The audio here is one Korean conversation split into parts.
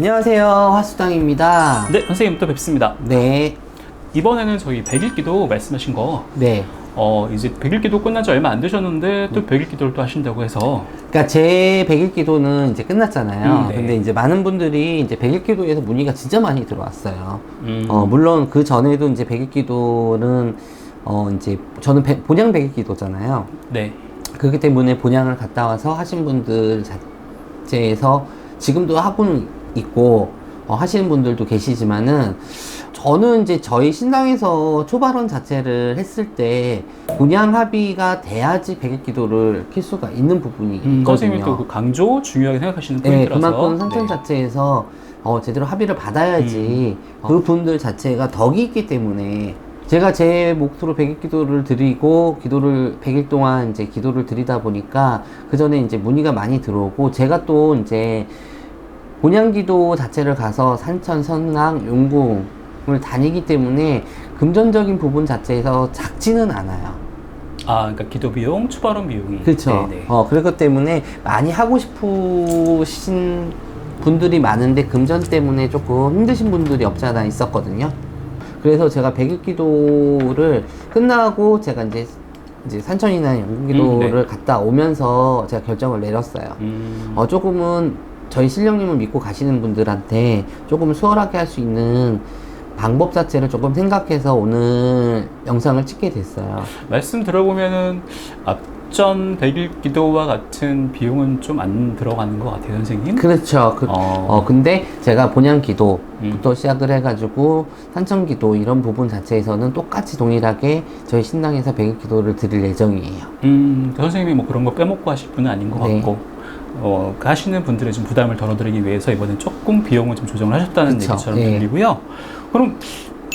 안녕하세요. 화수당입니다. 네, 선생님 또 뵙습니다. 네. 이번에는 저희 100일 기도 말씀하신 거, 네. 어, 이제 100일 기도 끝난 지 얼마 안 되셨는데 또 100일 기도를 또 하신다고 해서, 그러니까 제 100일 기도는 이제 끝났잖아요. 음, 네. 근데 이제 많은 분들이 이제 100일 기도에서 문의가 진짜 많이 들어왔어요. 음, 어, 물론 그 전에도 이제 100일 기도는 어, 이제 저는 배- 본향 100일 기도잖아요. 네. 그렇기 때문에 본향을 갔다 와서 하신 분들 자체에서 지금도 하고는 있고 어, 하시는 분들도 계시지만은 저는 이제 저희 신당에서 초발언 자체를 했을 때 본향 합의가 돼야지 백일 기도를 킬 수가 있는 부분이 음, 선생님이 있거든요. 또그 강조 중요하게 생각하시는 네, 포인트라서. 그만큼 산천 네. 자체에서 어, 제대로 합의를 받아야지 음. 그 분들 자체가 덕이 있기 때문에 제가 제 몫으로 백일 기도를 드리고 기도를 100일 동안 이제 기도를 드리다 보니까 그 전에 이제 문의가 많이 들어오고 제가 또 이제 본향 기도 자체를 가서 산천, 선강, 용궁을 다니기 때문에 금전적인 부분 자체에서 작지는 않아요. 아, 그러니까 기도 비용, 추발원 비용이. 그렇죠. 네, 네. 어, 그렇기 때문에 많이 하고 싶으신 분들이 많은데 금전 때문에 조금 힘드신 분들이 없지 않아 있었거든요. 그래서 제가 백일 기도를 끝나고 제가 이제 이제 산천이나 영국 기도를 음, 네. 갔다 오면서 제가 결정을 내렸어요. 음, 어, 조금은 저희 신령님을 믿고 가시는 분들한테 조금 수월하게 할 수 있는 방법 자체를 조금 생각해서 오늘 영상을 찍게 됐어요. 말씀 들어보면은 앞전 100일 기도와 같은 비용은 좀 안 들어가는 것 같아요, 선생님. 그렇죠. 그, 어. 어, 근데 제가 본향 기도부터 음. 시작을 해가지고 산천 기도 이런 부분 자체에서는 똑같이 동일하게 저희 신당에서 백일 기도를 드릴 예정이에요. 음, 그 선생님이 뭐 그런 거 빼먹고 하실 분은 아닌 것 네. 같고, 어, 그 하시는 분들의 좀 부담을 덜어드리기 위해서 이번에 조금 비용을 좀 조정을 하셨다는 그쵸. 얘기처럼 예. 들리고요. 그럼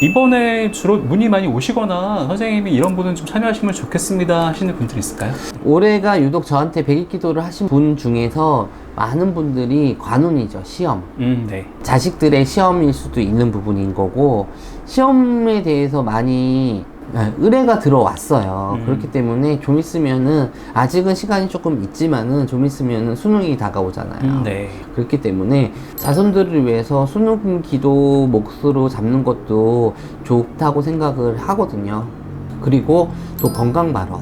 이번에 주로 문의 많이 오시거나 선생님이 이런 분은 좀 참여하시면 좋겠습니다 하시는 분들 있을까요? 올해가 유독 저한테 백일 기도를 하신 분 중에서 많은 분들이 관운이죠. 시험. 음, 네. 자식들의 시험일 수도 있는 부분인 거고 시험에 대해서 많이 네, 의뢰가 들어왔어요. 음. 그렇기 때문에 좀 있으면은 아직은 시간이 조금 있지만은 좀 있으면은 수능이 다가오잖아요. 음, 네. 그렇기 때문에 자손들을 위해서 수능 기도 몫으로 잡는 것도 좋다고 생각을 하거든요. 그리고 또 건강 발언.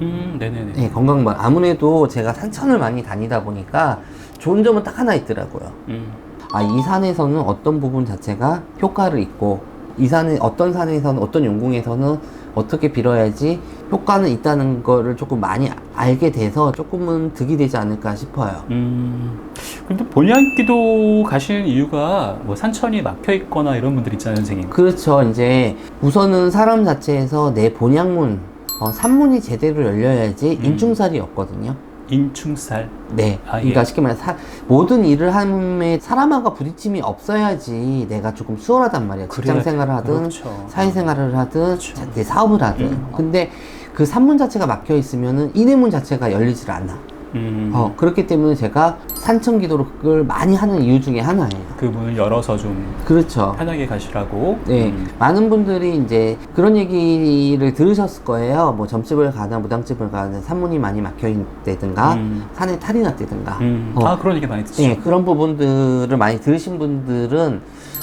음, 네네네. 네, 건강 발언. 아무래도 제가 산천을 많이 다니다 보니까 좋은 점은 딱 하나 있더라고요. 음, 아, 이 산에서는 어떤 부분 자체가 효과를 있고, 이 산에, 어떤 산에서는, 어떤 용궁에서는 어떻게 빌어야지 효과는 있다는 거를 조금 많이 알게 돼서 조금은 득이 되지 않을까 싶어요. 음. 근데 본향 기도 가시는 이유가 뭐 산천이 막혀 있거나 이런 분들 있잖아요, 선생님. 그렇죠. 이제 우선은 사람 자체에서 내 본향문, 어, 산문이 제대로 열려야지 음. 인중살이 없거든요. 인충살. 네. 아, 예. 그러니까 쉽게 말해 사, 모든 일을 함에 사람하고 부딪힘이 없어야지 내가 조금 수월하단 말이야. 직장 생활을 하든 그렇죠. 사회 생활을 하든 그렇죠. 자- 내 사업을 하든. 음. 근데 그 산문 자체가 막혀 있으면은 인해문 자체가 열리질 않아. 음, 어, 그렇기 때문에 제가 산천 기도를 많이 하는 이유 중에 하나예요. 그 문을 열어서 좀 그렇죠. 편하게 가시라고. 네, 음, 많은 분들이 이제 그런 얘기를 들으셨을 거예요. 뭐 점집을 가나 무당집을 가나 산문이 많이 막혀 있다든가 음. 산에 탈이 났다든가. 음. 어. 아, 그런 얘기 많이 듣죠. 예, 그런 부분들을 많이 들으신 분들은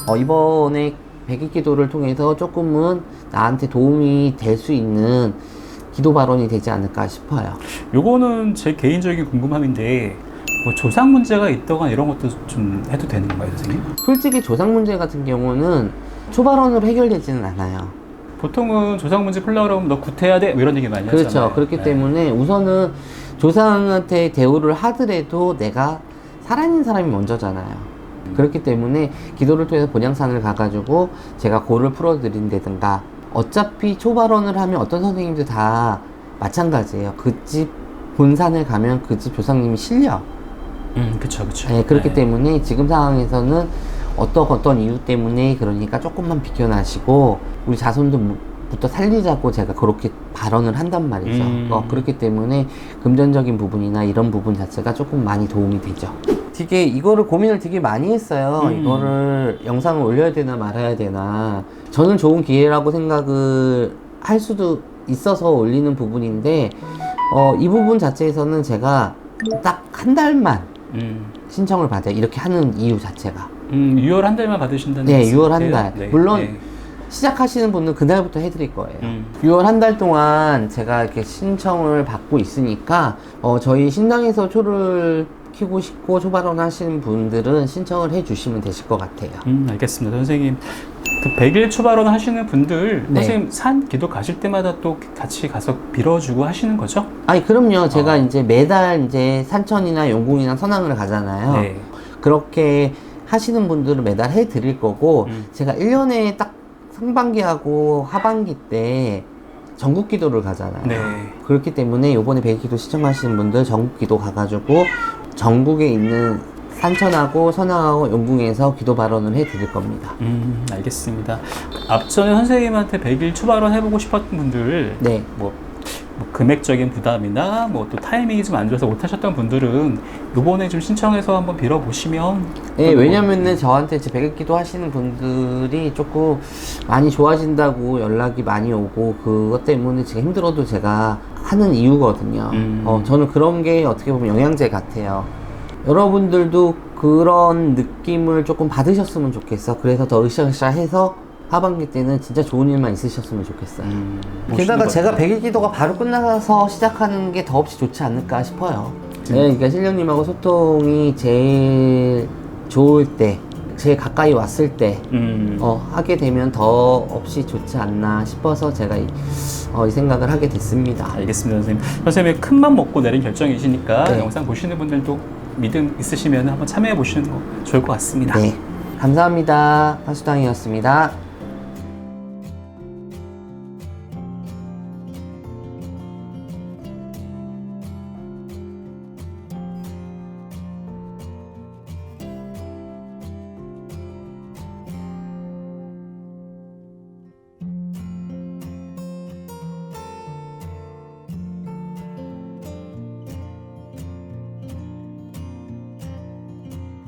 어, 이번에 백일 기도를 통해서 조금은 나한테 도움이 될 수 있는 기도 발언이 되지 않을까 싶어요. 요거는 제 개인적인 궁금함인데 뭐 조상 문제가 있다거나 이런 것도 좀 해도 되는 건가요, 선생님? 솔직히 조상 문제 같은 경우는 초발언으로 해결되지는 않아요. 보통은 조상 문제 풀려고 그러면 너 구태해야 돼? 뭐 이런 얘기 많이 그렇죠. 하잖아요. 그렇기 네. 때문에 우선은 조상한테 대우를 하더라도 내가 살아있는 사람이 먼저잖아요. 그렇기 때문에 기도를 통해서 본향산을 가가지고 제가 고를 풀어드린다든가 어차피 초발언을 하면 어떤 선생님들 다 마찬가지예요. 그 집 본산을 가면 그 집 조상님이 실려. 음, 그쵸, 그쵸. 네, 그렇기 네. 때문에 지금 상황에서는 어떤 어떤 이유 때문에 그러니까 조금만 비켜나시고 우리 자손들부터 살리자고 제가 그렇게 발언을 한단 말이죠. 음. 어, 그렇기 때문에 금전적인 부분이나 이런 부분 자체가 조금 많이 도움이 되죠. 되게 이거를 고민을 되게 많이 했어요. 음. 이거를 영상을 올려야 되나 말아야 되나. 저는 좋은 기회라고 생각을 할 수도 있어서 올리는 부분인데 어, 이 부분 자체에서는 제가 딱 한 달만 음, 신청을 받아요. 이렇게 하는 이유 자체가. 음, 6월 한 달만 받으신다는 네, 말씀이세요? 6월 한 달. 네, 물론 네. 시작하시는 분은 그날부터 해드릴 거예요. 음. 6월 한 달 동안 제가 이렇게 신청을 받고 있으니까 어, 저희 신당에서 초를 키고 싶고 초발언 하시는 분들은 신청을 해 주시면 되실 것 같아요. 음, 알겠습니다. 선생님. 그 100일 초발언 하시는 분들, 네. 선생님 산 기도 가실 때마다 또 같이 가서 빌어주고 하시는 거죠? 아니 그럼요. 제가 어. 이제 매달 이제 산천이나 용궁이나 선왕을 가잖아요. 네. 그렇게 하시는 분들은 매달 해 드릴 거고 음. 제가 1년에 딱 상반기하고 하반기 때 전국 기도를 가잖아요. 네. 그렇기 때문에 요번에 백기도 시청하시는 분들 전국 기도 가가지고 전국에 있는 산천하고 선왕하고 용궁에서 기도 발언을 해드릴 겁니다. 음, 알겠습니다. 앞전에 선생님한테 100일 초발언 해보고 싶었던 분들, 네. 뭐, 뭐 금액적인 부담이나 뭐 또 타이밍이 좀 안 좋아서 못 하셨던 분들은 요번에 좀 신청해서 한번 빌어 보시면 예, 왜냐면은 저한테 제 백기도 하시는 분들이 조금 많이 좋아진다고 연락이 많이 오고 그것 때문에 제가 힘들어도 제가 하는 이유거든요. 음. 어, 저는 그런 게 어떻게 보면 영양제 같아요. 여러분들도 그런 느낌을 조금 받으셨으면 좋겠어. 그래서 더 으쌰으쌰 해서 하반기 때는 진짜 좋은 일만 있으셨으면 좋겠어요. 음, 게다가 제가. 백일 기도가 바로 끝나서 시작하는 게 더없이 좋지 않을까 싶어요. 네, 그러니까 신령님하고 소통이 제일 좋을 때, 제일 가까이 왔을 때, 음, 어, 하게 되면 더 없이 좋지 않나 싶어서 제가 이, 어, 이 생각을 하게 됐습니다. 알겠습니다, 선생님. 선생님의 큰맘 먹고 내린 결정이시니까 네. 영상 보시는 분들도 믿음 있으시면 한번 참여해 보시는 거 좋을 것 같습니다. 네. 감사합니다. 파수당이었습니다.